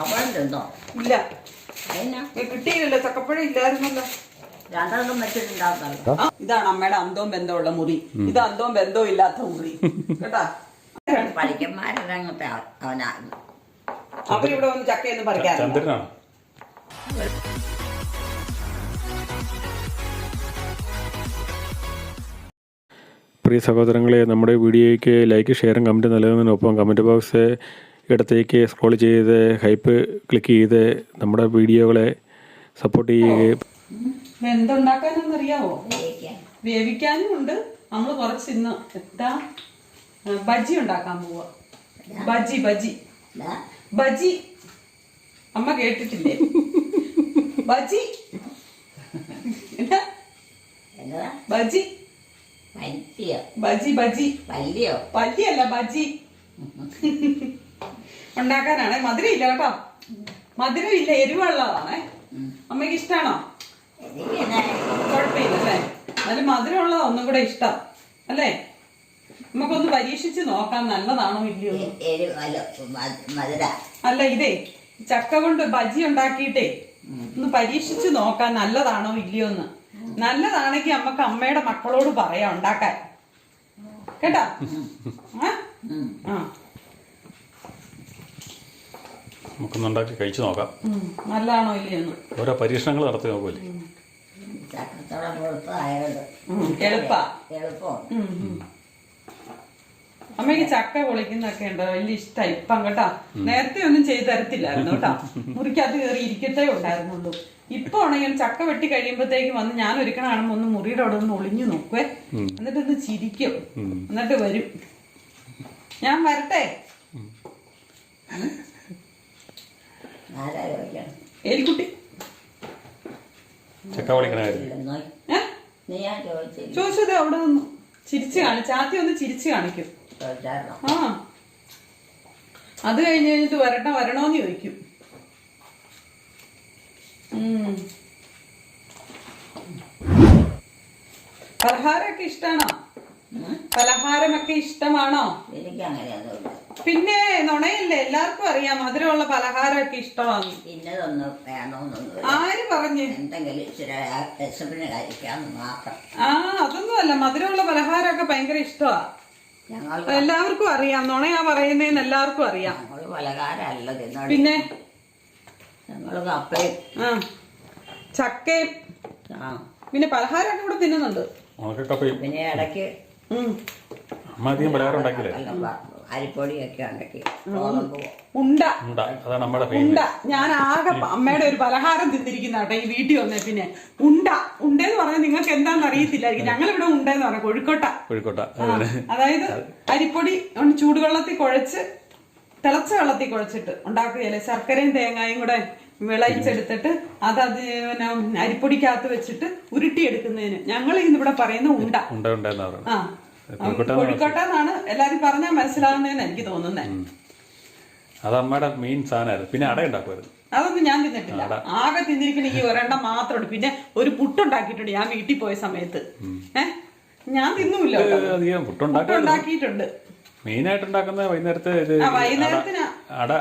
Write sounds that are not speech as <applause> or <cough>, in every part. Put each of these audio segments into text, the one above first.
ചക്കപ്പഴം തിന്നോ ഇല്ല അതിനാ കിട്ടിയില്ലല്ലോ. ചക്കപ്പഴം ഇല്ലായിരുന്നല്ലോ. രണ്ടെണ്ണം വെച്ചിട്ടുണ്ടാകുന്നല്ലോ ആ, ഇതാണ് അമ്മയുടെ അന്തവും ബന്ധമുള്ള മുറി. ഇത് അന്തവും ബന്ധവും ഇല്ലാത്ത മുറി. കേട്ടാ? പഠിക്കന്മാരങ്ങത്തെ അവനാ അപ്പൊ ഇവിടെ ഒന്ന് ചക്കയൊന്നും പറിക്കാറില്ല. പ്രിയ സഹോദരങ്ങളെ നമ്മുടെ വീഡിയോയ്ക്ക് ലൈക്ക് ഷെയറും കമന്റ് നൽകുന്നതിനൊപ്പം കമന്റ് ബോക്സ് ഇടത്തേക്ക് സ്ക്രോൾ ചെയ്ത് ഹൈപ്പ് ക്ലിക്ക് ചെയ്ത് നമ്മുടെ വീഡിയോകളെ സപ്പോർട്ട് ചെയ്യുകയും എന്തുണ്ടാക്കാനൊന്നും അറിയാവോ വേവിക്കാനും ഉണ്ട് നമ്മൾ കുറച്ച് ഇന്ന് എന്താ ബജി ഉണ്ടാക്കാൻ പോവാ. ബജി ബജി ബജി അമ്മ കേട്ടിട്ടില്ലേ? ബജി ബജി ബജി ബജി പല്ലിയോ പല്ലിയല്ല ബജി ഉണ്ടാക്കാനാണേ. മധുരം ഇല്ല കേട്ടോ. മധുരം ഇല്ല എരിവുള്ളതാണേ. അമ്മയ്ക്ക് ഇഷ്ടമാണോ കുഴപ്പമില്ല അല്ലേ അതിൽ മധുരമുള്ളതാ ഒന്നും കൂടെ ഇഷ്ടം. അല്ലേ? നമുക്കൊന്ന് പരീക്ഷിച്ച് നോക്കാം നല്ലതാണോ ഇല്ലയോ അല്ല ഇതേ ചക്ക കൊണ്ട് ബജി ഉണ്ടാക്കിയിട്ടേ ഒന്ന് പരീക്ഷിച്ച് നോക്കാം നല്ലതാണോ ഇല്ലയോ എന്ന്. നല്ലതാണെങ്കിൽ നമുക്ക് അമ്മയുടെ മക്കളോട് പറയാം ഉണ്ടാക്കാൻ. കേട്ടാ? ആ? ഉം. ഉണ്ടാക്കി കഴിച്ചു നോക്കാം. നല്ലതാണോ ഇല്ലയോന്ന് ഓരോ പരീക്ഷണങ്ങൾ നടത്തി നോക്കുമല്ലേ. എളുപ്പാ. അമ്മയ്ക്ക് ചക്ക പൊളിക്കുന്നൊക്കെ ഉണ്ടോ? വലിയ ഇഷ്ടമായി ഇപ്പം കേട്ടാ. നേരത്തെ ഒന്നും ചെയ്ത് തരത്തില്ലായിരുന്നു കേട്ടാ. മുറിക്കകത്ത് കയറി ഇരിക്കത്തേ ഉണ്ടായിരുന്നുള്ളൂ. ഇപ്പൊ ആണെങ്കിൽ ചക്ക വെട്ടി കഴിയുമ്പോഴത്തേക്കും വന്ന് ഞാൻ ഒരിക്കണ കാണുമ്പോ ഒന്ന് മുറിയുടെ അവിടെ ഒന്ന് ഒളിഞ്ഞു നോക്കുവേ. എന്നിട്ട് ഒന്ന് ചിരിക്കും. എന്നിട്ട് വരും. ഞാൻ വരട്ടെ? എലിക്കുട്ടി. ചക്ക ചോദിച്ചത് അവിടെ നിന്ന്. ചിരിച്ചു കാണി ആദ്യം ഒന്ന് ചിരിച്ചു കാണിക്കും. ആ. അത് കഴിഞ്ഞ് കഴിഞ്ഞിട്ട് വരട്ടെ വരണോന്ന് ചോദിക്കും. പലഹാരമൊക്കെ ഇഷ്ടമാണോ പലഹാരമൊക്കെ ഇഷ്ടമാണോ? എനിക്ക് അങ്ങനെയൊന്നുമില്ല പിന്നെ നുണയല്ലേ എല്ലാവർക്കും അറിയാം. മധുരമുള്ള പലഹാരമൊക്കെ ഇഷ്ടമാണ്. ഇന്നതൊന്നും വേണമെന്നൊന്നും ആര് പറഞ്ഞു? എന്തെങ്കിലും ഇച്ചിരി അതൊന്നും കഴിക്കാമെന്ന് മാത്രം. ആ അതൊന്നുമല്ല മധുരമുള്ള പലഹാരമൊക്കെ ഭയങ്കര ഇഷ്ടമാ. ഞങ്ങൾ എല്ലാവർക്കും അറിയാം. നുണയാ പറയുന്നതെന്ന് എല്ലാവർക്കും അറിയാം. ഞങ്ങൾ തിന്നോടി പിന്നെ? ഞങ്ങൾ കപ്പയും. ആ ചക്കയും. ആ. പിന്നെ പലഹാരമൊക്കെ ഇവിടെ തിന്നുന്നുണ്ട്. പിന്നെ ഇടയ്ക്ക്. അമ്മ അധികം പലഹാരം ഉണ്ടാക്കില്ലേ അരിപ്പൊടിയൊക്കെ ഉണ്ടാക്കി. ഉണ്ട ഉണ്ടാ അതാണ് നമ്മുടെ ഉണ്ട ഞാൻ ആകെ അമ്മയുടെ ഒരു പലഹാരം തിന്നിരിക്കുന്ന കേട്ടോ ഈ വീട്ടിൽ വന്നേ പിന്നെ. ഉണ്ട ഉണ്ടെന്ന് പറഞ്ഞാൽ നിങ്ങൾക്ക് എന്താണെന്ന് അറിയത്തില്ലായിരിക്കും. ഞങ്ങളിവിടെ ഉണ്ടെന്ന് പറഞ്ഞ കോഴിക്കോട്ട. കോഴിക്കോട്ട. അതായത് അരിപ്പൊടി ഒന്ന് ചൂടുവെള്ളത്തിൽ കുഴച്ച് തിളച്ച വെള്ളത്തിൽ കുഴച്ചിട്ട് ഉണ്ടാക്കുകയല്ലേ? ശർക്കരയും തേങ്ങായും കൂടെ വിളയിച്ചെടുത്തിട്ട് അത് അത് പിന്നെ അരിപ്പൊടിക്കകത്ത് വെച്ചിട്ട് ഉരുട്ടിയെടുക്കുന്നതിന്. ഞങ്ങൾ ഇന്നിവിടെ പറയുന്ന ഉണ്ട. ആ കോഴിക്കോട്ട എന്നാണ് എല്ലാരും പറഞ്ഞാൽ മനസ്സിലാവുന്നതെന്ന് എനിക്ക് തോന്നുന്നത് അത് അമ്മയുടെ മെയിൻ സാധനമായിരുന്നു. പിന്നെ അട ഉണ്ടാക്കുമായിരുന്നു. അതൊന്നും ഞാൻ തിന്നിട്ടില്ല. ആകെ തിന്നിരിക്കണ ഈ ഒരെണ്ണം മാത്രമുണ്ട് പിന്നെ ഒരു പുട്ടുണ്ടാക്കിയിട്ടുണ്ട് ഞാൻ വീട്ടിൽ പോയ സമയത്ത്. ഞാൻ തിന്നൂല്ല കേട്ടോ. അധികം പുട്ടുണ്ടാക്കിയിട്ടുണ്ട്. മെയിനായിട്ട് ഉണ്ടാക്കുന്ന വൈകുന്നേരത്തെ ഇത് അട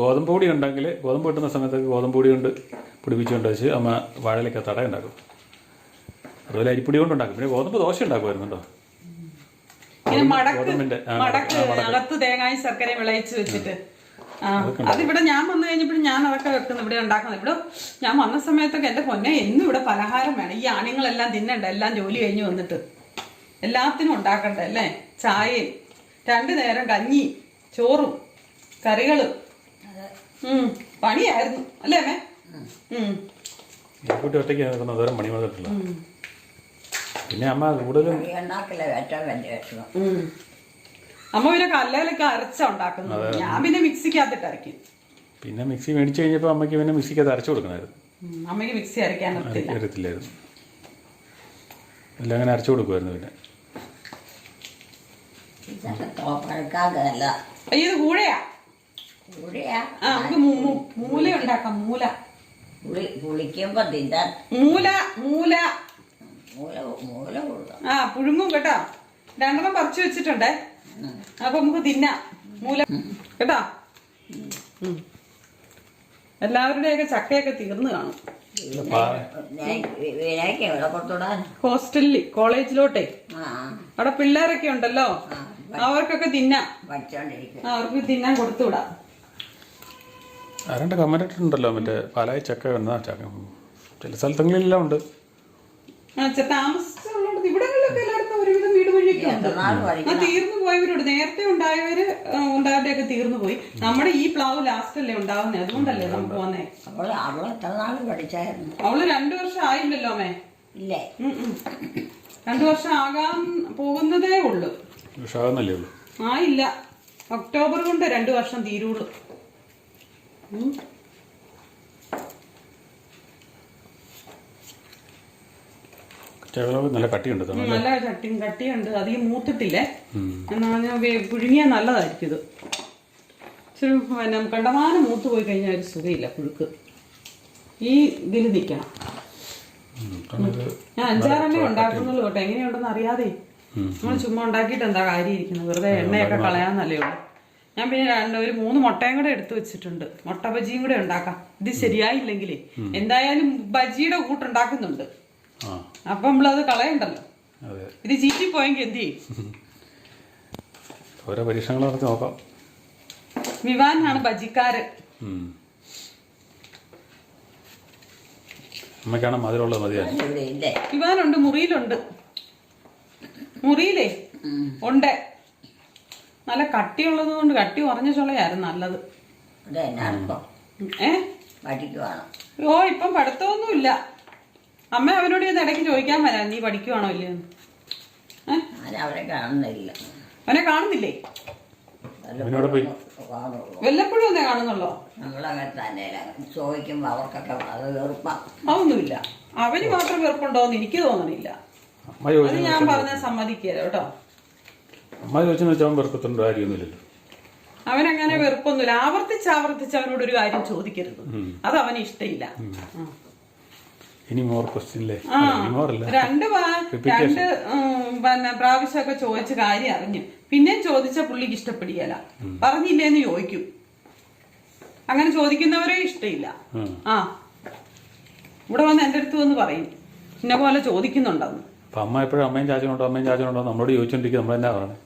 ഗോതമ്പ് പൊടി ഉണ്ടെങ്കിൽ ഗോതമ്പ് കിട്ടുന്ന സമയത്തൊക്കെ ഗോതമ്പ് പൊടി കൊണ്ട് പിടിപ്പിച്ചുകൊണ്ട് വെച്ച് അമ്മ വാഴയിലൊക്കെ തട ഉണ്ടാക്കും അതുപോലെ അരിപ്പൊടി കൊണ്ട് ഉണ്ടാക്കും പിന്നെ ഗോതമ്പ് ദോശ ഉണ്ടാക്കുമായിരുന്നു കേട്ടോ. ഇങ്ങനെ മടക്ക് മടക്ക്. അകത്ത് തേങ്ങായും ശർക്കരയും വിളയിച്ച് വെച്ചിട്ട്. അതിവിടെ ഞാൻ വന്നു കഴിഞ്ഞപ്പോഴും ഞാൻ അതൊക്കെ വെക്കുന്നു ഇവിടെ ഉണ്ടാക്കുന്നത്. ഇവിടെ ഞാൻ വന്ന സമയത്തൊക്കെ എന്റെ പൊന്നെ എന്നും ഇവിടെ പലഹാരം വേണം. ഈ ആണുങ്ങളെല്ലാം തിന്നണ്ട എല്ലാം ജോലി കഴിഞ്ഞു വന്നിട്ട്. എല്ലാത്തിനും ഉണ്ടാക്കണ്ടേ അല്ലേ? ചായയും രണ്ടു നേരം കഞ്ഞി ചോറും കറികളും. ഉം പണിയായിരുന്നു. അല്ലേ അമ്മേ? ഒറ്റയ്ക്ക് പണി വന്നിട്ടില്ല പിന്നെ അമ്മ കൂടുതലും ഉണ്ടാക്കില്ല ഏറ്റവും വലിയ വിഷമം. അമ്മ പിന്നെ കല്ലേലൊക്കെ അരച്ച ഉണ്ടാക്കുന്നത് ഞാൻ പിന്നെ മിക്സിക്കകത്തിട്ട് അരക്കും പിന്നെ മിക്സി മേടിച്ചു കഴിഞ്ഞപ്പോൾ അമ്മയ്ക്ക് പിന്നെ മിക്സിക്ക് അത് അരച്ചു കൊടുക്കണമായിരുന്നു അമ്മയ്ക്ക് മിക്സി അരയ്ക്കാൻ നിർത്തില്ല അറിയത്തില്ലായിരുന്നു എല്ലാം അങ്ങനെ അരച്ചു കൊടുക്കുമായിരുന്നു പിന്നെ. ഇത് കൂഴയാ? നമുക്ക് മൂല ഉണ്ടാക്കാം മൂല. മൂല മൂല. ആ പുഴുങ്ങും കേട്ടോ. രണ്ടെണ്ണം പറിച്ചു വെച്ചിട്ടുണ്ടേ. അപ്പൊ നമുക്ക് തിന്നാം. മൂല കേട്ടോ? എല്ലാവരുടെയും എല്ലാവരുടെയൊക്കെ ചക്കയൊക്കെ തീർന്നു കാണും. ഹോസ്റ്റലിൽ കോളേജിലോട്ടെ. അവിടെ പിള്ളേരൊക്കെ ഉണ്ടല്ലോ. അവർക്കൊക്കെ തിന്നാം. അവർക്ക് തിന്നാൻ കൊടുത്തുവിടാം. ആരണ്ട് കമന്റ് ഇട്ടിട്ടുണ്ടല്ലോ മറ്റേ പാലായി ചക്ക വന്നാ ചക്ക. ചില സ്ഥലത്തെങ്കിലും എല്ലാം ഉണ്ട്. താമസിച്ചുള്ളടത്ത് ഇവിടങ്ങളിലൊക്കെ എല്ലായിടത്തും ഒരുവിധം വീട് വഴിയൊക്കെ ഉണ്ട്. ആ തീർന്നു പോയവരോട് നേരത്തെ ഉണ്ടായവര് ആ, ഉണ്ടായവരുടെയൊക്കെ തീർന്നു പോയി. നമ്മുടെ ഈ പ്ലാവ് ലാസ്റ്റ് അല്ലേ ഉണ്ടാവുന്നത് അതുകൊണ്ടല്ലേ നമുക്ക് വന്നേ അവൾ അവൾ എത്ര നാൾ പഠിച്ചായിരുന്നു. അവൾ രണ്ടു വർഷം ആയില്ലല്ലോ അമ്മേ. ഇല്ലേ. രണ്ടു വർഷം ആകാൻ പോകുന്നതേ ഉള്ളൂ. ആയില്ല. ഒക്ടോബർ കൊണ്ട് രണ്ടു വർഷം തീരുള്ളൂ നല്ല കട്ടിയുണ്ട് നല്ല കട്ടിയും കട്ടിയുണ്ട്. അധികം മൂത്തിട്ടില്ലേ? എന്നാ ഞാൻ വേ- പുഴുങ്ങിയാൽ നല്ലതായിരിക്കും ഇത്. ഇച്ചിരി പിന്നെ കണ്ടമാനം മൂത്ത് പോയി കഴിഞ്ഞാൽ ഒരു സുഖമില്ല പുഴുക്ക്. ഈ ഇതിൽ നിൽക്കണം. ഞാൻ അഞ്ചാറെണ്ണേ ഉണ്ടാക്കുന്നുള്ളൂ കേട്ടോ. എങ്ങനെയുണ്ടെന്ന് അറിയാതെ. നമ്മൾ ചുമ്മാ ഉണ്ടാക്കിയിട്ട് എന്താ കാര്യം ഇരിക്കുന്നത്? വെറുതെ എണ്ണയൊക്കെ കളയാന്നല്ലേ ഉള്ളൂ. ഞാൻ പിന്നെ രണ്ട് ഒരു മൂന്ന് മുട്ടയും കൂടെ എടുത്തു വെച്ചിട്ടുണ്ട്. മുട്ട ബജിയും കൂടെ ഉണ്ടാക്കാം. ഇത് ശരിയായില്ലെങ്കിലേ എന്തായാലും ബജിയുടെ കൂട്ടുണ്ടാക്കുന്നുണ്ട് അപ്പൊ നമ്മളത് കളയണ്ടല്ലോ. ഇത് ചീറ്റി പോയെങ്കിൽ എന്ത് ചെയ്യും? ഓരോ പരീക്ഷണങ്ങൾ നടത്തി നോക്കാം. വിവാനാണ് ബജിക്കാര്. അമ്മയ്ക്കാണ് മധുരമുള്ളത് ഇല്ലേ? വിവാനുണ്ട് മുറിയിലുണ്ട്. മുറിയിലേ? ഉണ്ട്. നല്ല കട്ടിയുള്ളത് കൊണ്ട് കട്ടി കുറഞ്ഞ ചുളയായിരുന്നു നല്ലത്. ഏ? ഓ ഇപ്പം പഠിത്തമൊന്നുമില്ല. അമ്മ അവനോട് ഇത് ഇടയ്ക്ക് ചോദിക്കാൻ വരാം നീ പഠിക്കുവാണോ ഇല്ലയെന്ന് ഏ? ഞാൻ അവരെ കാണുന്നില്ല. അവനെ കാണുന്നില്ലേ? അവനോട് പോയി. വല്ലപ്പോഴും ഒന്നേ കാണുന്നുള്ളോ? നമ്മളങ്ങനെ തന്നെ ചോദിക്കുമ്പോൾ അവർക്കൊക്കെ അത് വെറുപ്പാ. അതൊന്നുമില്ല. അവന് മാത്രം വെറുപ്പുണ്ടോന്ന് എനിക്ക് തോന്നണില്ല. അമ്മ അത് ഞാൻ പറഞ്ഞ സമ്മതിക്കുക കേട്ടോ. അമ്മ ചോദിച്ചെന്ന് വെച്ചാൽ അവൻ അങ്ങനെ കാര്യമൊന്നുമില്ലല്ലോ. അവനങ്ങനെ വെറുപ്പൊന്നുമില്ല. ആവർത്തിച്ച് ആവർത്തിച്ച് അവനോട് ഒരു കാര്യം ചോദിക്കരുത്. അത് അവന് ഇഷ്ടമില്ല. ഇനി മോർ ക്വസ്റ്റ്യൻ രണ്ട് രണ്ട് പിന്നെ പ്രാവശ്യമൊക്കെ ചോദിച്ച കാര്യം അറിഞ്ഞു പിന്നെ ചോദിച്ച പുള്ളിക്ക് ഇഷ്ടപ്പെടിയല്ല പറഞ്ഞില്ലേന്ന് ചോദിക്കും. അങ്ങനെ ചോദിക്കുന്നവരെ ഇഷ്ടമില്ല ആ. ഇവിടെ വന്ന് എന്റെ അടുത്ത് വന്ന് പറയും. ഇന്ന പോലെ ചോദിക്കുന്നുണ്ടെന്ന്. അപ്പൊ അമ്മ എപ്പോഴും അമ്മയും ചാച്ചനുണ്ടോ അമ്മയും ചാച്ചനുണ്ടോ നമ്മളോട് ചോദിച്ചോണ്ടിരിക്കും നമ്മൾ എന്നാ പറയണേ.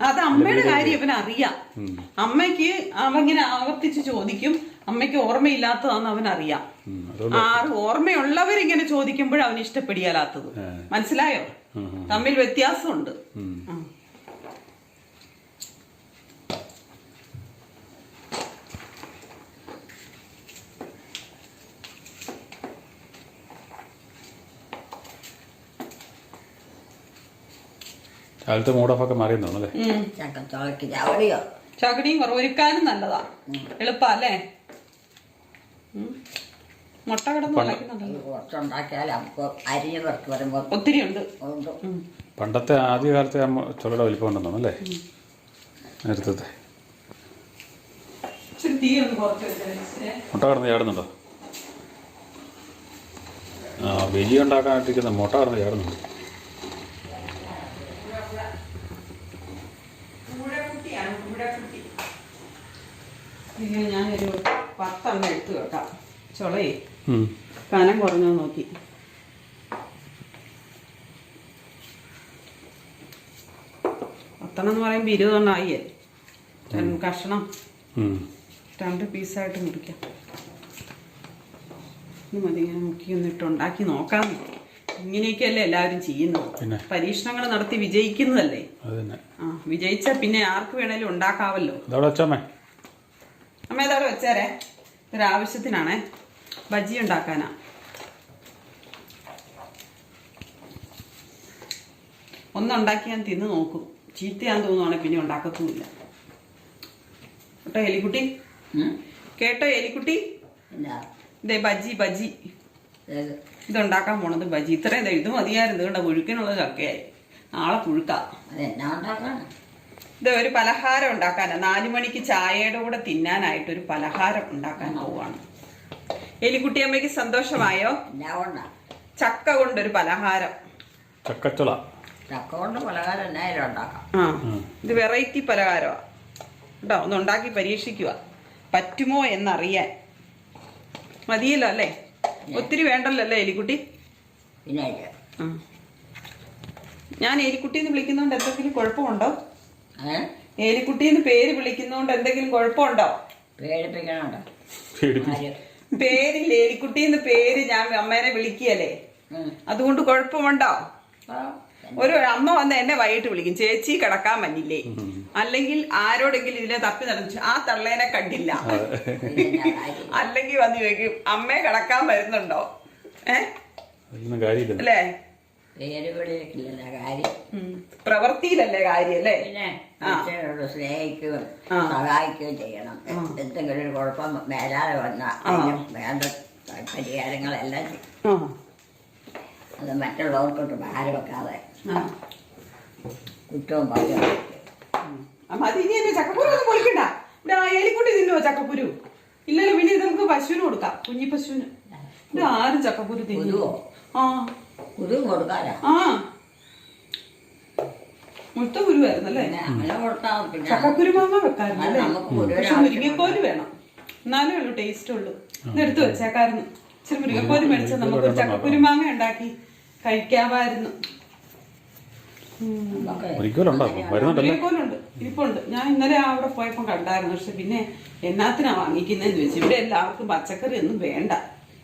അത് അമ്മയുടെ കാര്യം ഇവനറിയാം. അമ്മയ്ക്ക് അവങ്ങനെ ആവർത്തിച്ച് ചോദിക്കും. അമ്മയ്ക്ക് ഓർമ്മയില്ലാത്തതാന്ന് അവൻ അറിയാം. ആറ് ഓർമ്മയുള്ളവരിങ്ങനെ ചോദിക്കുമ്പോൾ അവന് ഇഷ്ടപ്പെടിയാലാത്തത്. മനസ്സിലായോ? തമ്മിൽ വ്യത്യാസമുണ്ട്. ചാക്കടിയും കാലത്ത് അല്ലേ? കുറവ്. ഒരുക്കാനും നല്ലതാ. എളുപ്പാ അല്ലേ? ഉം. മുട്ട കിടന്ന് കുറച്ചുണ്ടാക്കിയാൽ നമുക്ക് അരിഞ്ഞ് വരുമ്പോൾ ഒത്തിരി ഉണ്ട്. പണ്ടത്തെ ആദ്യ കാലത്തെ അമ്മ ചുളയുടെ വലിപ്പം ഉണ്ടെന്നു അല്ലേ? നേരത്തെ. തീ ഒന്ന് കുറച്ച് മുട്ട കടന്ന് ചാടുന്നുണ്ടോ? ആ ബലി ഉണ്ടാക്കാനായിട്ടിരിക്കുന്ന മുട്ട കടന്ന് ചാടുന്നുണ്ട്. ഞാനൊരു പത്തെണ്ണം എടുത്തു കേട്ടോ. ചുളയെ. കനം കുറഞ്ഞു നോക്കി. പത്തെണ്ണം എന്ന് പറയുമ്പോൾ ഇരുപതെണ്ണമായി കഷ്ണം. രണ്ട് പീസായിട്ട് മുറിക്കാം. ഇത് മതി ഇങ്ങനെ മുക്കി ഒന്നിട്ട് ഉണ്ടാക്കി നോക്കാം. ഇങ്ങനെയൊക്കെയല്ലേ എല്ലാവരും ചെയ്യുന്നത്. പരീക്ഷണങ്ങൾ നടത്തി വിജയിക്കുന്നതല്ലേ? ആ വിജയിച്ച പിന്നെ ആർക്ക് വേണേലും ഉണ്ടാക്കാവല്ലോ. അമ്മ ഇതവിടെ വെച്ചേരെ. ഒരാവശ്യത്തിനാണേ ബജി ഉണ്ടാക്കാനാ. ഒന്നുണ്ടാക്കി ഞാൻ തിന്ന് നോക്കും. ചീത്തയാന്ന് തോന്നുവാണെങ്കിൽ പിന്നെ ഉണ്ടാക്കത്തുമില്ല. കേട്ടോ എലിക്കുട്ടി. കേട്ടോ എലിക്കുട്ടി? ഇതേ ബജി ബജി ഇത് ഇതുണ്ടാക്കാൻ പോണത് ബജി ഇത്രയും ഇത് മതിയായിരുന്നു. കേട്ടോ പുഴുക്കിനുള്ള ചക്കയായി. നാളെ പുഴുക്കാം. ഇത് ഒരു പലഹാരം ഉണ്ടാക്കാനാണ് നാലു മണിക്ക് ചായയുടെ കൂടെ തിന്നാനായിട്ട് ഒരു പലഹാരം ഉണ്ടാക്കാൻ പോവാണ്. എലിക്കുട്ടിയമ്മയ്ക്ക് സന്തോഷമായോ? ചക്ക കൊണ്ടൊരു പലഹാരം. ചക്കച്ചുള. ചക്ക കൊണ്ട് പലഹാരം എന്നായാലും ഉണ്ടാക്കാം. ആ ഇത് വെറൈറ്റി പലഹാരമാണ് കേട്ടോ ഒന്ന് ഉണ്ടാക്കി പരീക്ഷിക്കുക. പറ്റുമോ എന്നറിയാൻ. മതിയല്ലോ അല്ലേ? ഒത്തിരി വേണ്ടല്ലോ അല്ലേ എലിക്കുട്ടി. ഞാൻ എലിക്കുട്ടി എന്ന് വിളിക്കുന്നതുകൊണ്ട് എന്തെങ്കിലും കുഴപ്പമുണ്ടോ? ഏ? എലിക്കുട്ടി എന്ന് പേര് വിളിക്കുന്നോണ്ട് എന്തെങ്കിലും കുഴപ്പമുണ്ടോ? പേടിപ്പിക്കണുണ്ടോ പേരില്ല എലിക്കുട്ടി എന്ന് പേര് ഞാൻ അമ്മേനെ വിളിക്കുകയല്ലേ? അതുകൊണ്ട് കുഴപ്പമുണ്ടോ? ഒരു അമ്മ വന്ന് എന്നെ വൈകിട്ട് വിളിക്കും ചേച്ചി കിടക്കാൻ മഞ്ഞില്ലേ അല്ലെങ്കിൽ ആരോടെങ്കിലും ഇതിനെ തപ്പി നടന്നു ആ തള്ളേനെ കണ്ടില്ല. അല്ലെങ്കിൽ വന്ന് ചോദിക്കും അമ്മേ കിടക്കാൻ വരുന്നുണ്ടോ? ഏ? അല്ലേ? പേര് വിളിക്കില്ല കാര്യം. പ്രവൃത്തിയിലല്ലേ കാര്യം അല്ലേ? പിന്നെ മനുഷ്യരോട് സ്നേഹിക്കുകയും. സഹായിക്കുകയും ചെയ്യണം. എന്തെങ്കിലും ഒരു കുഴപ്പം മേലാതെ വന്നാൽ വേണ്ട പരിഹാരങ്ങളെല്ലാം ചെയ്യും. അത് മറ്റുള്ളവർക്കൊട്ട് ഭാരം വെക്കാതെ. കുറ്റവും പറയും ആ, മതി ഇനി എന്നെ ചക്കക്കുരു ഒന്നും പൊളിക്കണ്ട ഇവിടെ ആ എലിക്കുട്ടി തിന്നുവോ ചക്കപ്പുരു ഇല്ലല്ലോ പിന്നെ ഇത് നമുക്ക് പശുവിന് കൊടുക്കാം. കുഞ്ഞി പശുവിന്. ഇത് ആരും ചക്കപ്പുരു തിന്നുവോ? ആ. കുരു ആ. അങ്ങനെ കൊടുത്താൽ പിന്നെ നമുക്ക് കുരുവിന് പക്ഷെ മുരിങ്ങക്കോൽ വേണം. എന്നാലേ ഉള്ളൂ ടേസ്റ്റ് ഉള്ളൂ. വെച്ചേക്കായിരുന്നു. ഇച്ചിരി മുരിങ്ങക്കോൽ നമുക്ക് ഉണ്ടാക്കി കഴിക്കാമായിരുന്നു. മുരിങ്ങക്കോലുണ്ട്? ഇരിപ്പുണ്ട്. ഞാൻ ഇന്നലെ അവിടെ പോയപ്പോ കണ്ടായിരുന്നു. പക്ഷെ പിന്നെ എന്നാത്തിനാ വാങ്ങിക്കുന്നതെന്ന് ചോദിച്ചു. ഇവിടെ എല്ലാവർക്കും പച്ചക്കറി ഒന്നും വേണ്ട.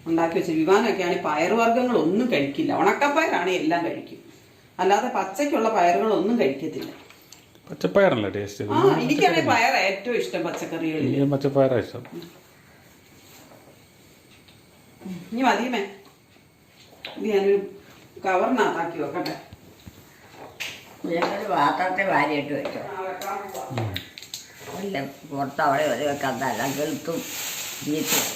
ഉണ്ടാക്കി വെച്ച വിവാനൊക്കെ ആണെങ്കിൽ പയറുവർഗങ്ങൾ ഒന്നും കഴിക്കില്ല. ഉണക്കപ്പയറാണ് എല്ലാം കഴിക്കും. അല്ലാതെ പച്ചയ്ക്കുള്ള പയറുകളൊന്നും കഴിക്കത്തില്ല. പച്ചപ്പയറല്ലേ ടേസ്റ്റ് ആ എനിക്കാണെങ്കിൽ പയർ ഏറ്റവും ഇഷ്ടം പച്ചക്കറികളിൽ പച്ചപ്പയറാ ഇഷ്ടം. ഇനി മതിയമേ ഇത് ഞാനൊരു കവറിനകത്താക്കി വെക്കട്ടെ. കുഞ്ഞൊരു പാത്രത്തെ വാരിയിട്ട് വെച്ചോ. എല്ലാം പുറത്ത് അവിടെ ഒരു വെക്കാത്തല്ല കെളുത്തും. ജീത്തും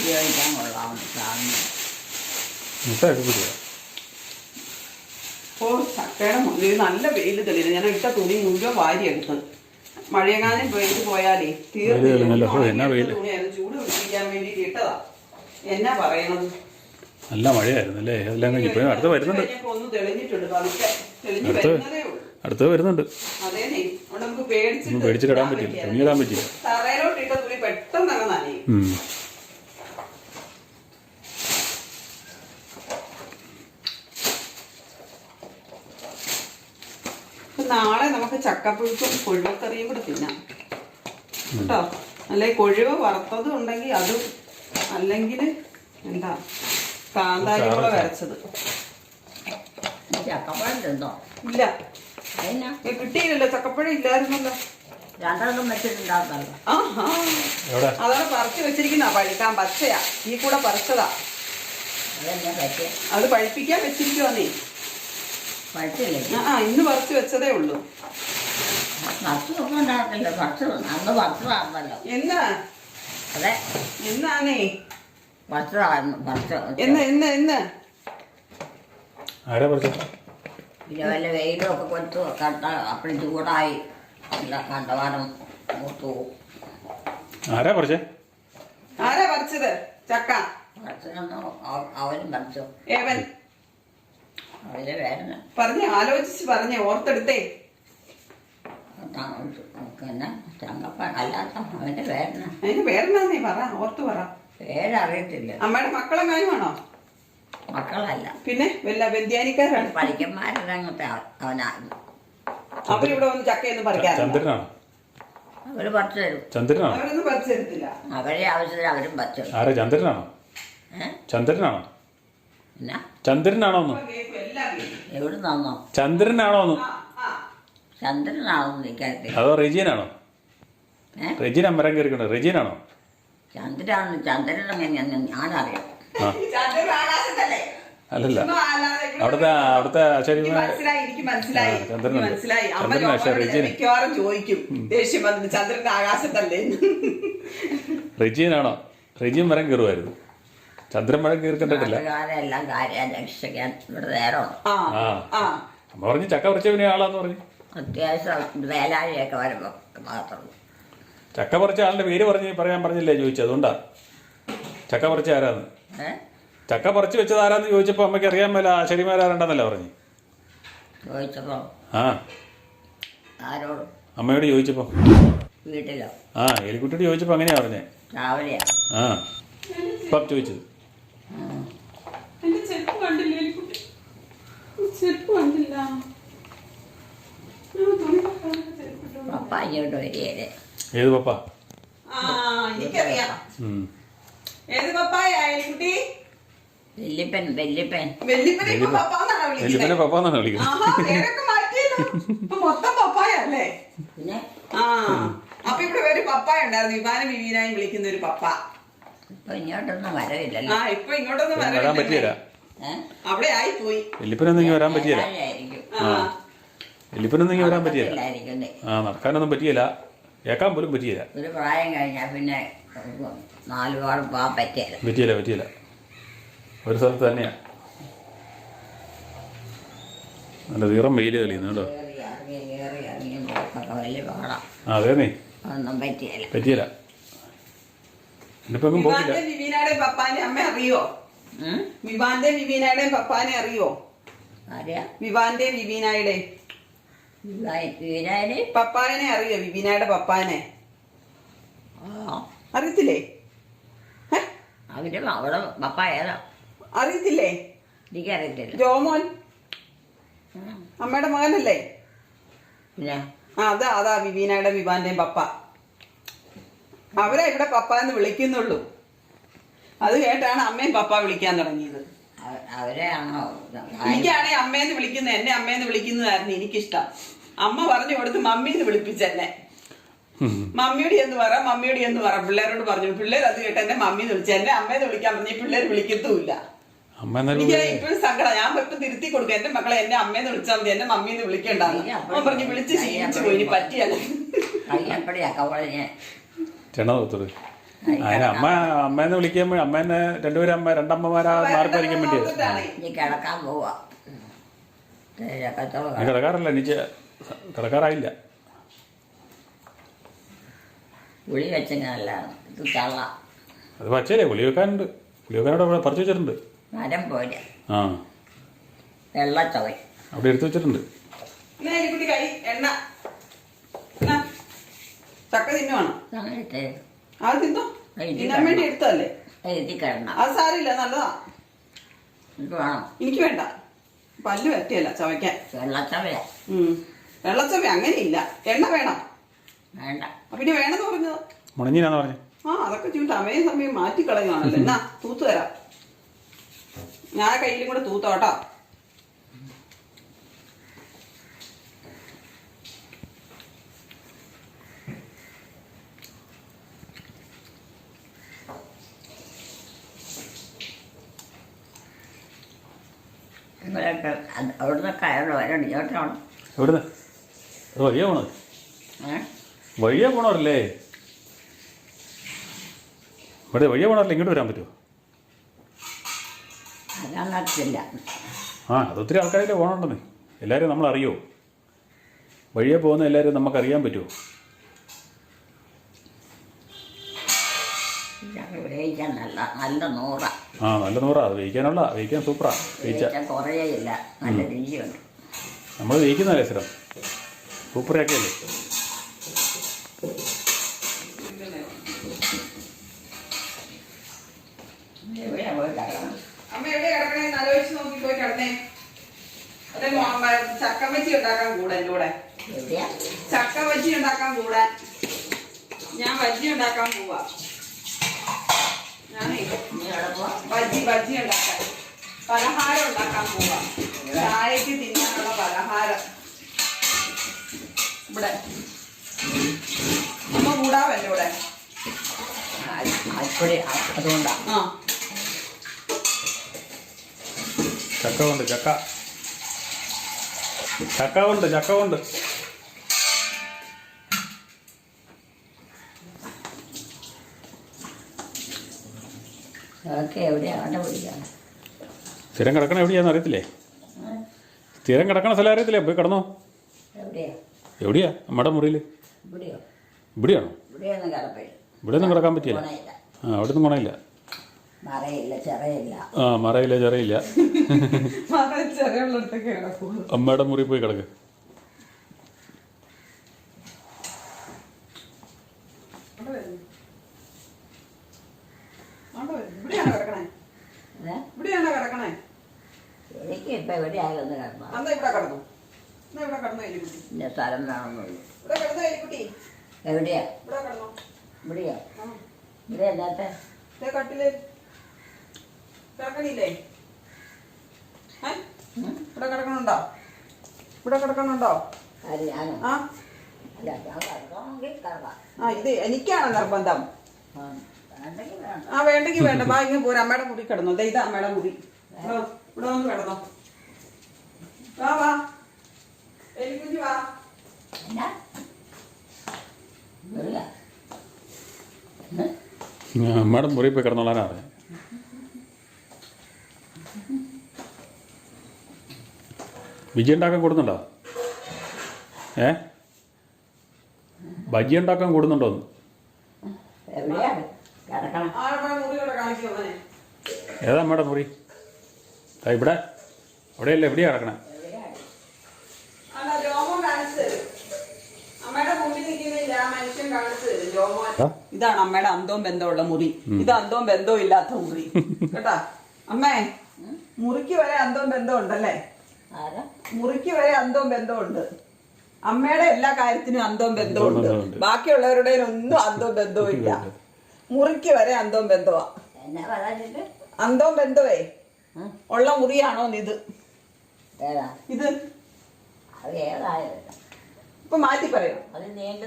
ഉപയോഗിക്കാൻ കൊള്ളാവുന്ന സാധനം ചക്കയുടെ മുകളിൽ നല്ല വെയിൽ തെളിയില്ല ഞാൻ ഇട്ട തുണി മുഴുവൻ വാരി എടുത്തത് മഴയെങ്ങാനും വെയിൽ പോയാലേ. തുണിയായിരുന്നു ചൂട് പിടിപ്പിക്കാൻ വേണ്ടി ഇട്ടതാ. എന്നാ പറയണത്? നല്ല മഴയായിരുന്നു അല്ലേ അതെല്ലാം കഴിഞ്ഞ് ഇപ്പോഴും അടുത്ത് വരുന്നുണ്ട്. അടുത്ത് അടുത്ത് വരുന്നുണ്ട്. അതേനെ അവിടെ നമുക്ക് പേടിച്ചിട്ട് ഒന്നും പറ്റില്ല ഇടാൻ പറ്റില്ല പറ്റില്ല. തുണിയിടാൻ പറ്റില്ല തറയിലോട്ട് ഇട്ട തുണി പെട്ടെന്ന് അങ്ങ് നനയും ഉം. അപ്പൊ നാളെ നമുക്ക് ചക്കപ്പുഴുക്കും കൊഴുവക്കറിയും കൂടെ തിന്നാം. കേട്ടോ? അല്ലെ കൊഴുവ് വറുത്തതും ഉണ്ടെങ്കിൽ അതും അല്ലെങ്കിൽ എന്താ കാന്താരി കൂടെ വരച്ചത് ഇല്ല. കിട്ടിയില്ലല്ലോ ചക്കപ്പഴം ഇല്ലായിരുന്നല്ലോ. രണ്ടെണ്ണം വെച്ചിട്ടുണ്ടാകുന്നല്ലോ അതാണ് പറിച്ചു വെച്ചിരിക്കുന്ന പഴിക്കാൻ പച്ചയാ. ഈ കൂടെ പറിച്ചതാ. അത് പഴിപ്പിക്കാൻ വെച്ചിരിക്കുവാന്നേ. പറ്റില്ലേ ആ ആ ഇന്ന് പറിച്ചു വെച്ചതേ ഉള്ളൂ. ഭക്ഷണമൊന്നും ഉണ്ടാകത്തില്ല ഭക്ഷണം അന്ന് ഭക്ഷണമാണല്ലോ എന്നാ? അതെ. എന്നാണേ ഭക്ഷണമായിരുന്നു ഭക്ഷണം എന്ന് എന്ന് എന്ന്? ആരാ പറിച്ചത് പിന്നെ വല്ല വെയിലും ഒക്കെ കൊടുത്ത് കണ്ട അപ്പഴും ചൂടായി. നല്ല കണ്ടവാനം മൂത്തു ആരാ പറിച്ചേ? ആരാ പറിച്ചത്? ചക്ക. ഭക്ഷണം അവനും പറിച്ചു. ഏവൻ? പറഞ്ഞേ ആലോചിച്ച് പറഞ്ഞേ ഓർത്തെടുത്തേ. വേദന. അതിന് പേരെന്നാന്നേ പറ ഓർത്ത് പറ. പേരറിയത്തില്ല. അമ്മയുടെ മക്കളെങ്ങാനും ആണോ മക്കളല്ല. പിന്നെ വല്ല വ്യദ്യാനിക്കാരാണ് പഠിക്കന്മാരങ്ങത്തെ അവനാണ് അവരിവിടെ വന്ന് ചക്കയൊന്നും പറിക്കാറില്ല. ചന്ദ്രനാണോ? അവർ പറിച്ചു തരും. ചന്ദ്രനാണോ? അവരൊന്നും പറിച്ചു തരത്തില്ല. അവരെ ആവശ്യത്തിന് അവരും പറിച്ചു ആരാ ചന്ദ്രനാണോ? ചന്ദ്രനാണോ? പിന്നെ? ചന്ദ്രനാണോ ഒന്ന് അപ്പൊ കേൾക്കും, എല്ലാം കേൾക്കും. എവിടെ നിന്നോ. ചന്ദ്രനാണെന്ന് എനിക്കറിയത്തില്ല അതോ റെജീനാണോ? റെജീൻ റെജീന മരം കയറിക്കണോ റെജീനാണോ? ചന്ദ്രനാണ് ചന്ദ്രനെ ഞാൻ ചന്ദ്രൻ അല്ലല്ല. അവിടുത്തെ അവിടുത്തെ എനിക്ക് ആശാരിമാർ മനസ്സിലായി എനിക്ക് മനസ്സിലായി ആ, മനസ്സിലായി. അമ്മ ചന്ദ്രനാ, പക്ഷേ ജോമോനോട് റെജിന. മിക്കവാറും ചോദിക്കും. ദേഷ്യം വന്നിട്ട് ചന്ദ്രന്റെ ആകാശത്തല്ലേ? എന്ന്. റെജീനാണോ? റെജീൻ മരം കയറുമായിരുന്നു. ചന്ദ്രൻ മഴ കയറി കണ്ടിട്ടില്ല. എല്ലാം കാര്യം രക്ഷിക്കാൻ ഇവിടെ നേരമുണ്ട്. ആ ആ. അമ്മ പറഞ്ഞു ചക്ക പറിച്ചവനെ ആളാന്ന് പറഞ്ഞു. അത്യാവശ്യം വേലാഴിയൊക്കെ വരുമ്പോൾ മാത്രം. ചക്ക പറിച്ച ആളുടെ പേര് പറഞ്ഞ് പറയാൻ പറഞ്ഞില്ലേ ചോദിച്ചത്? അതുകൊണ്ടാ. ചക്ക പറിച്ച ആരാന്ന്? ചക്ക പറിച്ച് വെച്ചത് ആരാന്ന് ചോദിച്ചപ്പോൾ അമ്മയ്ക്ക് അറിയാൻ മേല ആശാരിമാരാരുണ്ടെന്നല്ല പറഞ്ഞു. ചോദിച്ചപ്പോൾ ആ. ആരോട്? അമ്മയോട് ചോദിച്ചപ്പോ. വീട്ടിലോ? ആ എലിക്കുട്ടിയോട് ചോദിച്ചപ്പോ അങ്ങനെയാ പറഞ്ഞേ. രാവിലെയാ. ആ. ഇപ്പം ചോദിച്ചത്. എന്റെ ചെരുപ്പ് കണ്ടില്ല എലിക്കുട്ടി ചെരുപ്പ് കണ്ടില്ല. പപ്പ ഇങ്ങോട്ട് വരികയല്ലേ ഏത് പപ്പ? ആ എനിക്കറിയാം. ഏത് പപ്പായ എലിക്കുട്ടി വല്യപ്പൻ വല്യപ്പൻ വെല്ലിപ്പനെ പപ്പ എന്നാണ് വിളിക്കുന്നത്? മൊത്തം പപ്പായ അല്ലേ? പിന്നെ? ആ അപ്പൊ ഇവിടെ ഒരു പപ്പായ ഉണ്ടായിരുന്നു. വിമാനം വിവീനായി വിളിക്കുന്ന ഒരു പപ്പ. ഇപ്പൊ ഇങ്ങോട്ടൊന്നും വരവില്ലല്ലോ. ആ ഇപ്പൊ ഇങ്ങോട്ടൊന്നും വരാൻ? പറ്റിയല്ല ഏഹ് അവിടെ ആയി പോയി എലിപ്പനൊന്നും ഇങ്ങനെ വരാൻ പറ്റിയല്ല ആയിരിക്കും ആ. എലിപ്പനൊന്നും ഇങ്ങനെ വരാൻ പറ്റിയല്ല ഇല്ലായിരിക്കുന്നേ ആ നടക്കാനൊന്നും പറ്റിയില്ല. കേൾക്കാൻ പോലും പറ്റിയില്ല. ഒരു പ്രായം കഴിഞ്ഞാൽ പിന്നെ നാല് പാട് പോകാൻ പറ്റിയല്ല. പറ്റിയില്ല പറ്റിയില്ല. ഒരു സ്ഥലത്ത് തന്നെയാ. നല്ല തീറം വെയിൽ കളിയുന്നു കേട്ടോ. ഇറങ്ങി വലിയ പാടാം. ആ അതേ നീ ഒന്നും പറ്റിയല്ല. പറ്റിയില്ല. ഇന്നിപ്പോ എങ്ങും പോക്കില്ല. വിവാന്റെ വിവീനയുടെ പപ്പാനെ അമ്മ അറിയോ? ഉം? വിവാന്റെ വിവീനയുടെ പപ്പാനെ അറിയോ? ആരെയാ വിവാന്റെ വിവീനായുടെ. വീരാന് പപ്പായനെ അറിയോ? വിവീനയുടെ പപ്പാനെ. ആ അറിയത്തില്ലേ? ഹെ? അവർ അവിടെ പപ്പ ഏതാ? അറിയത്തില്ലേ? എനിക്കറിയത്തില്ല. ജോമോൻ? ഉം. അമ്മയുടെ മകനല്ലേ? പിന്നെ? ആ അതാ അതാ വിവീനയുടെ വിവാന്റെയും പപ്പ. അവരെ ഇവിടെ പപ്പ എന്ന് വിളിക്കുന്നുള്ളൂ അത് കേട്ടാണ് അമ്മയും പപ്പ വിളിക്കാൻ തുടങ്ങിയത് എനിക്കാണെ അവരെയാണോ അമ്മേന്ന് വിളിക്കുന്നത് എന്നെ അമ്മേന്ന് വിളിക്കുന്നതായിരുന്നു എനിക്കിഷ്ടം അമ്മ പറഞ്ഞു കൊടുത്ത് മമ്മീന്ന് വിളിപ്പിച്ചെന്നെ മമ്മിയുടെ എന്ന് പറ മമ്മിയോട് എന്ന് പറ പിള്ളേരോട് പറഞ്ഞു പിള്ളേർ അത് കേട്ട് എന്നെ മമ്മീന്ന് വിളിച്ചു എന്നെ അമ്മേന്ന് വിളിക്കാൻ പറഞ്ഞു പിള്ളേർ വിളിക്കത്തുമില്ല എനിക്ക് ഇപ്പോഴും സങ്കടം ഞാൻ ഇപ്പൊ തിരുത്തി കൊടുക്കും എന്റെ മക്കളെ എന്നെ അമ്മേന്ന് വിളിച്ചാൽ മതി എന്നെ മമ്മീന്ന് വിളിക്കണ്ടെന്ന് അവൻ പറഞ്ഞു വിളിച്ച് ശീലിച്ചു പോയി പറ്റിയല്ലേ ചെണ്ണ തോത്തത് അതിന് അമ്മ അമ്മേന്ന് വിളിക്കുമ്പോൾ അമ്മേനെ രണ്ടുപേരും അമ്മ രണ്ടമ്മമാരാ വേണ്ടിയത് നോക്കിയിട്ടാണ്. ഇനി കിടക്കാൻ പോവാ. ഞാൻ കിടക്കാറില്ല എനിക്ക് കിടക്കാറായില്ല. വെച്ചല്ല ഇത് തള്ള. അത് പച്ചല്ലേ പുളി വെക്കാനുണ്ട്. പുളി വെക്കാനോട് അവിടെ പറിച്ചു വെച്ചിട്ടുണ്ട്. മരം പോലെ. ആ. വെള്ളച്ചവൻ അവിടെ എടുത്തു വെച്ചിട്ടുണ്ട്. എണ്ണ. ചക്ക തിന്നുവാണ്? എന്നിട്ട് അത് തിന്നോ? തിന്നാൻ വേണ്ടി എടുത്തതല്ലേ? എഴുതി കിടണം അത് സാരില്ല നല്ലതാ. ഇത് വേണം? എനിക്ക് വേണ്ട. പല്ല് പറ്റിയല്ല ചവയ്ക്കാൻ. വെള്ളച്ചവല ഉം. വെള്ളച്ചവ അങ്ങനെയില്ല. എണ്ണ വേണം. വേണ്ട. അപ്പൊ പിന്നെ വേണമെന്ന് പറഞ്ഞത്? മുണഞ്ഞിനാന്ന് പറഞ്ഞു? ആ അതൊക്കെ ചൂട്ട് അമയം സമയം മാറ്റി കളയുവാണല്ലോ <laughs> എന്നാ തൂത്ത് തരാം. ഞാൻ കയ്യിലും കൂടെ തൂത്തോട്ടോ നിങ്ങളൊക്കെ അത് അവിടുന്ന് കയറി വരണം ഇങ്ങോട്ടാണ് എവിടുന്ന്? അത് വഴിയാ പോണത്? ഏഹ് വഴിയാ പോണവരല്ലേ? ഇവിടെ വഴിയാ പോണവരല്ലേ ഇങ്ങോട്ട് വരാൻ പറ്റുമോ അതാ നടത്തില്ല ആ അത് ഒത്തിരി ആൾക്കാരല്ലേ പോകണമെന്ന് എല്ലാവരും നമ്മൾ അറിയോ? വഴിയെ പോകുന്ന എല്ലാവരും നമുക്കറിയാൻ പറ്റുമോ വേവിക്കാൻ നല്ല നല്ല നൂറ. ആ നല്ല നൂറാ. അത് വേവിക്കാനുള്ള വേവിക്കാൻ സൂപ്പറാ. വേവിച്ച കുറേ ഇല്ല. നല്ല രുചിയുണ്ട് നമ്മൾ വേവിക്കുന്നതല്ലേ സ്ഥിരം? സൂപ്പറാക്കിയല്ലേ? അമ്മ എവിടെ കിടക്കണേന്ന് ആലോചിച്ച് നോക്കി പോയി കിടന്നേ. അതെ ചക്ക വജി ഉണ്ടാക്കാൻ കൂടെ എന്റെ കൂടെ. ചക്ക ബജ്ജി ഉണ്ടാക്കാൻ കൂടാൻ ഞാൻ ബജ്ജി ഉണ്ടാക്കാൻ പോവാ. ഞാനേ ബജ്ജി ബജ്ജി ഉണ്ടാക്കാൻ. പലഹാരം ഉണ്ടാക്കാൻ പോവാ. ചായക്ക് തിന്നാനുള്ള ഇവിടെ. അമ്മ കൂടാവല്ലോ ഇവിടെ? അതുകൊണ്ടാ. ആ. ചക്ക കൊണ്ട് ചക്ക. ചക്ക ചക്ക സ്ഥിരം കിടക്കണ എവിടെയാന്ന് അറിയത്തില്ലേ? സ്ഥിരം കിടക്കണ സ്ഥലം അറിയത്തില്ലേ? പോയി കിടന്നോ. എവിടെയാ? എവിടെയാ? നമ്മുടെ മുറിയിൽ ഇവിടെയോ? ഇവിടെയാണോ? ഇവിടെ ഒന്നും കിടക്കാൻ പറ്റിയില്ല? ആ അവിടെ ഒന്നും ഗുണമില്ല ആ മറയില്ല ചെറിയില്ല. അമ്മയുടെ മുറി പോയി കിടക്ക്. ഇവിടെയാണോ കിടക്കണേ? ഇവിടെയാണോ കിടക്കണേ? ഇവിടെ കിടന്നു എന്നാ ഇവിടെ കിടന്നു എലിക്കുട്ടി ഇന്ന സ്ഥലം വേണമെന്നുള്ളൂ ഇവിടെ കിടന്നു എലിക്കുട്ടി എവിടെയാ? ഇവിടെ കിടന്നു. ഇവിടെയോ? ആ. ഇവിടെ അല്ലാത്ത? ദേ കട്ടിൽ. കിടക്കണില്ലേ ഏ? ഇവിടെ കിടക്കണുണ്ടോ? ഇവിടെ കിടക്കണുണ്ടോ? അത് ഞാനോ? ആ. അല്ല ഞാൻ കിടക്കണമെങ്കിൽ കിടക്കാം ആ ഇത് എനിക്കാണ് നിർബന്ധം. ആ, വേണ്ടെങ്കിൽ വേണ്ട. ആ വേണ്ടെങ്കിൽ വേണ്ട. വാ ഇങ്ങ് പോരാ. അമ്മയുടെ മുറി കിടന്നു. ദേ ഇതാ അമ്മയുടെ മുറി ഇവിടെ ഇവിടെ വന്ന് കിടന്നോ. വാ വാ. എലിക്കുഞ്ഞി വാ. അമ്മയുടെ മുറി പോയി കിടന്നോളാനാ പറഞ്ഞത് ബിജി ഉണ്ടാക്കാൻ കൊടുന്നുണ്ടോ? ഏ? ബജി ഉണ്ടാക്കാൻ കൊടുന്നുണ്ടോ ഏതാ അമ്മയുടെ മുറി? ഇവിടെ. അവിടെയല്ലേ? എവിടെയാ കിടക്കണേ. ഇതാണ് അമ്മയുടെ അന്തവും ബന്ധമുള്ള മുറി. ഇത് അന്തവും ബന്ധവും ഇല്ലാത്ത മുറി. കേട്ടാ? അമ്മേ മുറിക്ക് വരെ അന്തവും ബന്ധവും ഉണ്ടല്ലേ ആരാ? മുറിക്ക് വരെ അന്തവും ബന്ധവും ഉണ്ട് അമ്മയുടെ എല്ലാ കാര്യത്തിനും അന്തവും ബന്ധവും ഉണ്ട് ബന്ധമുണ്ട്. ബാക്കിയുള്ളവരുടെ ഒന്നും അന്തവും ബന്ധവും ഇല്ല. മുറിക്ക് വരെ അന്തവും ബന്ധവാ. അന്തവും ബന്ധവേ. ഉള്ള മുറിയാണോ ഇത്? ഇത്? അത് ഏതായാലും ഇപ്പൊ മാറ്റി പറയണം. അത് നീണ്ടു